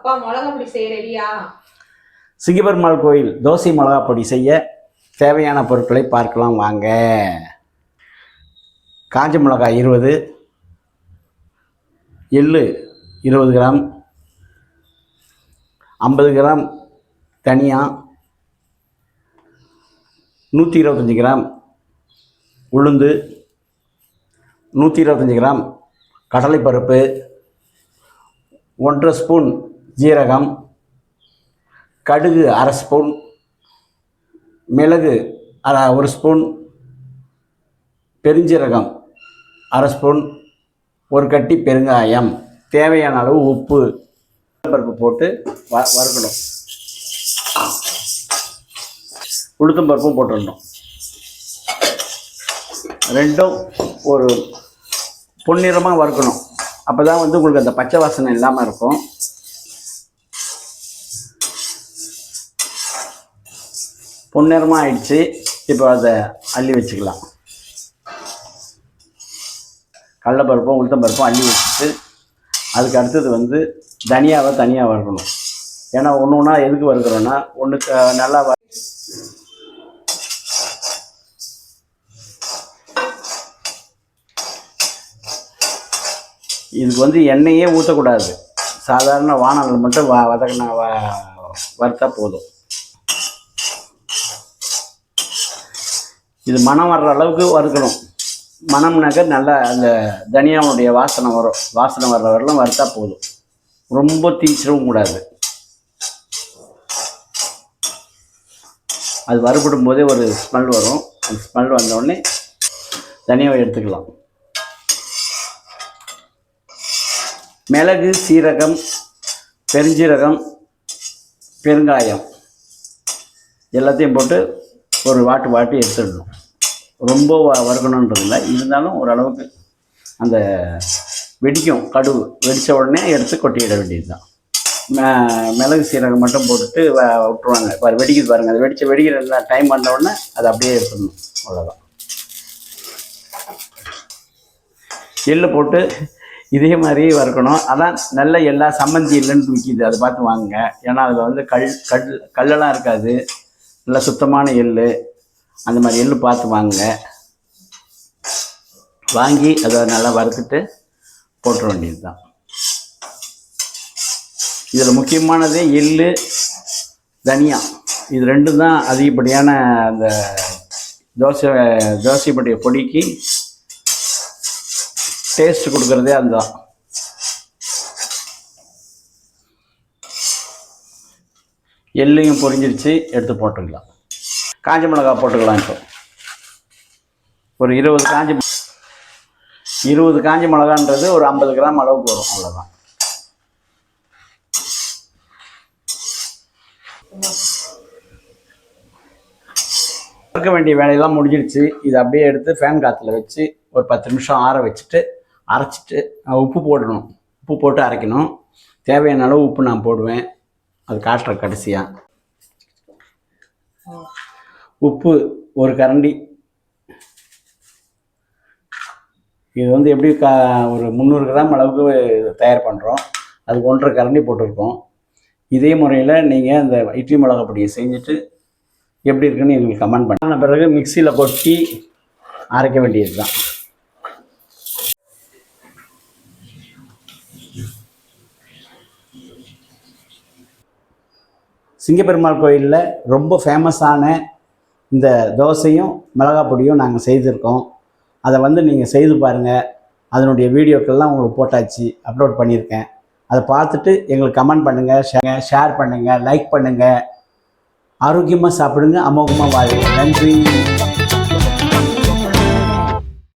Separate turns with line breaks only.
அப்பா மிளகா பொடி செய்ய
சிங்கப்பெருமாள் கோயில் தோசை மிளகா பொடி செய்ய தேவையான பொருட்களை பார்க்கலாம் வாங்க. காஞ்ச மிளகாய் இருபது எள்ளு இருபது கிராம் ஐம்பது கிராம் தனியா நூற்றி இருபத்தஞ்சி கிராம் உளுந்து நூற்றி இருபத்தஞ்சி கிராம் கடலைப்பருப்பு ஒன்றரை ஸ்பூன் ஜீரகம் கடுகு அரை ஸ்பூன் மிளகு அரை ஒரு ஸ்பூன் பெருஞ்சீரகம் அரை ஸ்பூன் ஒரு கட்டி பெருங்காயம் தேவையான அளவு உப்பு பருப்பு போட்டு வ வறுக்கணும். உளுத்தம் பருப்பும் போட்டுடணும். ரெண்டும் ஒரு பொன்னிறமாக வறுக்கணும். அப்போ தான் வந்து உங்களுக்கு அந்த பச்சை வாசனை இல்லாமல் இருக்கும். பொன்னிறமாக ஆயிடுச்சு. இப்போ அதை அள்ளி வச்சுக்கலாம். கடலப்பருப்பும் உளுத்தம் பருப்பும் அள்ளி வச்சுட்டு அதுக்கு அடுத்தது வந்து தனியாவை தனியாக வறுக்கணும். ஏன்னா ஒன்று ஒன்றா எதுக்கு வறுக்கிறோன்னா ஒன்று நல்லா வ இதுக்கு வந்து எண்ணெயே ஊற்றக்கூடாது சாதாரண வானல் மட்டும் வ வதக்கின வ வறுத்தா போதும். இது மனம் வர்ற அளவுக்கு வறுக்கணும். மனம்னாக்க நல்லா அந்த தனியாவுடைய வாசனை வரும். வாசனை வர்ற வரலாம் வறுத்தா போதும். ரொம்ப தீச்சிடவும் கூடாது. அது வறுபடும் போதே ஒரு ஸ்மெல் வரும். அந்த ஸ்மெல் வந்த தனியாவை எடுத்துக்கலாம். மிளகு சீரகம் பெருஞ்சீரகம் பெருங்காயம். எல்லாத்தையும் போட்டு ஒரு வாட்டு வாட்டி எடுத்துடணும். ரொம்ப வ- வறுக்கணுன்றது இல்லை இருந்தாலும் ஓரளவுக்கு அந்த வெடிக்கும் கடுகு. வெடித்த உடனே எடுத்து கொட்டிட வேண்டியது தான் மிளகு சீரகம் மட்டும் போட்டுட்டு வ- விட்டுருவாங்க. பாரு வெடிக்குது பாருங்கள் அது வெடிச்ச வெடிக்கிற டைம் வந்த உடனே அதை அப்படியே எடுத்துடணும். அவ்வளோதான் எள்ளு போட்டு இதே மாதிரி வறுக்கணும். அதான் நல்ல எல்லா சம்மந்தி எள்ளுன்னு விற்கிது அதை பார்த்து வாங்குங்க. ஏன்னா அதில் வந்து கல் கல் கல்லெல்லாம் இருக்காது. நல்லா சுத்தமான எள் அந்த மாதிரி எள் பார்த்து வாங்குங்க. வாங்கி அதை நல்லா வறுத்துட்டு போட்டுற வேண்டியது தான் இதில் முக்கியமானது எள் தனியா. இது ரெண்டும் தான் அதிகப்படியான அந்த தோசை தோசைப்படிய பொடிக்கு டேஸ்ட் கொடுக்குறதே அதுதான். எள்ளையும் பொரிஞ்சிருச்சு எடுத்து போட்டுக்கலாம். காஞ்ச மிளகாய் போட்டுக்கலாம் இப்போ. ஒரு இருபது காஞ்சி இருபது காஞ்சி மிளகான்றது ஒரு ஐம்பது கிராம் அளவுக்கு வரும் அவ்வளோதான் வறுக்க வேண்டிய வேலையெல்லாம் முடிஞ்சிருச்சு. இதை அப்படியே எடுத்து ஃபேன் காற்றுல வச்சு ஒரு பத்து நிமிஷம் ஆற வச்சுட்டு அரைச்சிட்டு உப்பு போடணும். உப்பு போட்டு அரைக்கணும். தேவையான அளவு உப்பு நான் போடுவேன். அது காட்டுற கடைசியாக உப்பு ஒரு கரண்டி. இது வந்து எப்படி கா ஒரு முந்நூறு கிராம் அளவுக்கு தயார் பண்ணுறோம் அதுக்கு ஒன்றரை கரண்டி போட்டிருக்கோம். இதே முறையில் நீங்கள் அந்த இட்லி மிளகா பொடியை செஞ்சுட்டு எப்படி இருக்குன்னு எங்களுக்கு கமெண்ட் பண்ண பிறகு மிக்சியில் கொட்டி அரைக்க வேண்டியது தான் சிங்கப்பெருமாள் கோயிலில் ரொம்ப ஃபேமஸான இந்த தோசையும் மிளகா பொடியும் நாங்கள் செய்திருக்கோம். அதை வந்து நீங்கள் செய்து பாருங்கள் அதனுடைய வீடியோக்கள்லாம் உங்களுக்கு போட்டாச்சு அப்லோட் பண்ணியிருக்கேன். அதை பார்த்துட்டு எங்களுக்கு கமெண்ட் பண்ணுங்கள் ஷே ஷேர் பண்ணுங்கள் லைக் பண்ணுங்கள் ஆரோக்கியமாக சாப்பிடுங்க அமோகமாக வாழுங்க நன்றி.